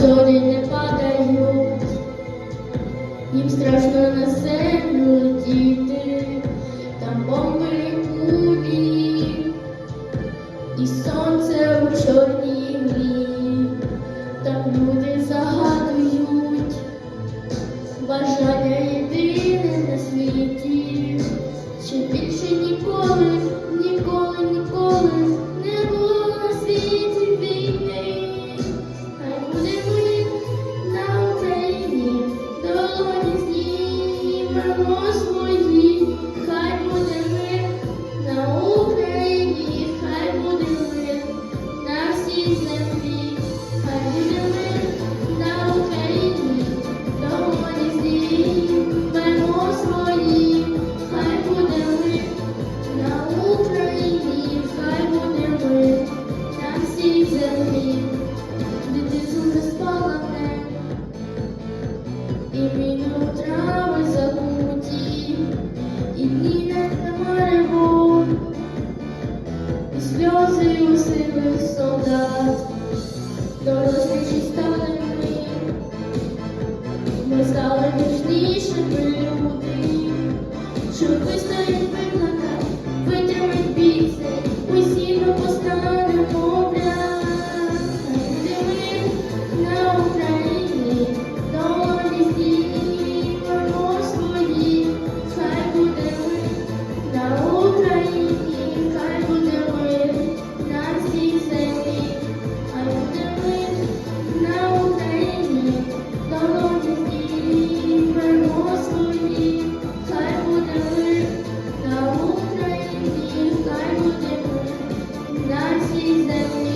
зорі не падають, їм страшно на землю діти, там бомби і кулі, і сонце у чорній мрії, там люди загадують, бажання єдине на світі, ще більше ніколи. Сльози у сивих солдат, дорослі стали ми, ми стали ніжнішими please them.